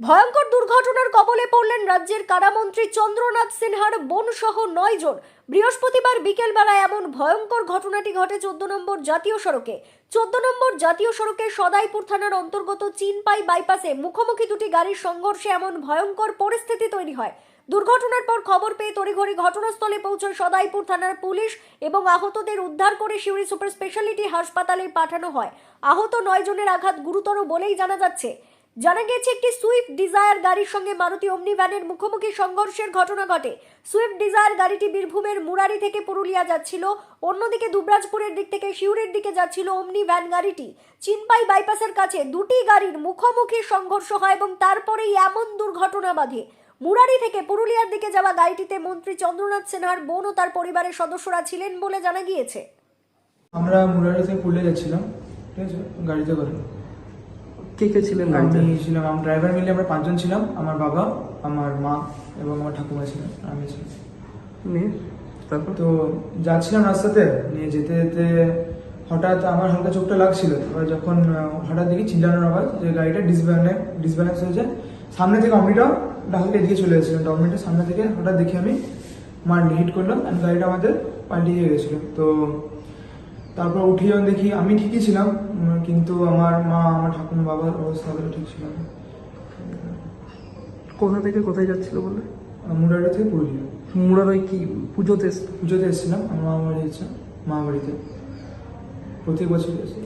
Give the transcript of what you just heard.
ভয়ঙ্কর দুর্ঘটনার কবলে পড়লেন রাজ্যের কারামন্ত্রী চন্দ্রনাথ সিনহার বোন সহ নয় জন। বৃহস্পতিবার বিকেলবেলা এমন ভয়ঙ্কর ঘটনাটি ঘটে চোদ্দ নম্বর জাতীয় সড়কে। চোদ্দ নম্বর জাতীয় সড়কে সদাইপুর থানার অন্তর্গত চিনপাই বাইপাসে মুখোমুখি দুটি গাড়ির সংঘর্ষে এমন ভয়ঙ্কর পরিস্থিতি তৈরি হয়। দুর্ঘটনার পর খবর পেয়ে তড়িঘড়ি ঘটনাস্থলে পৌঁছয় সদাইপুর থানার পুলিশ এবং আহতদের উদ্ধার করে শিউরি সুপার স্পেশালিটি হাসপাতালে পাঠানো হয়। আহত নয় জনের আঘাত গুরুতর বলেই জানা যাচ্ছে। জানা গেছে একটি সুইফট ডিজায়ার গাড়ির সঙ্গে মারুতি অমনি ভ্যানের মুখোমুখি সংঘর্ষের ঘটনা ঘটে। সুইফট ডিজায়ার গাড়িটি বীরভূমের মুরারি থেকে পুরুলিয়া যাচ্ছিল, অন্যদিকে দুবরাজপুরের দিক থেকে শিউরের দিকে যাচ্ছিল অমনি ভ্যান গাড়িটি। চিনপাই বাইপাসের কাছে দুটি গাড়ির মুখোমুখি সংঘর্ষ হয় এবং তারপরেই এমন দুর্ঘটনা বাধে। মুরারি থেকে পুরুলিয়ার দিকে যাওয়া গাড়িটিতে মন্ত্রী চন্দ্রনাথ সিনহার বোন ও তার পরিবারের সদস্যরা ছিলেন বলে জানা গিয়েছে। আমরা মুরারি থেকে পুরুলিয়া যাচ্ছিলাম ঠিক আছে? গাড়িতে করে। কে কে ছিলেন গাড়িতে? আমি ছিলাম আমার ড্রাইভার মিলে আমরা পাঁচজন ছিলাম আমার বাবা আমার মা এবং আমার ঠাকুমা ছিলেন আমি ছিলাম। নিয়ে তারপর? তো যাচ্ছিলাম রাস্তাতে নিয়ে যেতে যেতে হঠাৎ আমার হালকা চোখটা লাগছিল এবার যখন হঠাৎ দেখি চিল্লানোর আওয়াজ যে গাড়িটা ডিসব্যালেন্স ডিসব্যালেন্স হয়েছে সামনে থেকে অমনিটাও ডাকলে এদিকে চলে এসেছিলাম ডমিটা সামনে থেকে হঠাৎ দেখি আমি মার হিট করলাম and গাড়িটা আমাদের পাল্টিয়ে গেছিল। তো তারপর উঠে যখন দেখি আমি ঠিকই ছিলাম কিন্তু আমার মা আমার ঠাকুমা বাবার অবস্থা ঠিক ছিল না। কোথা থেকে কোথায় যাচ্ছিল বলে? মুরারা থেকে পুরুলিয়া। ওই কি পুজোতে পুজোতে এসেছিলাম আমার মা বাড়ি মা বাড়িতে। প্রতি বছর এসে।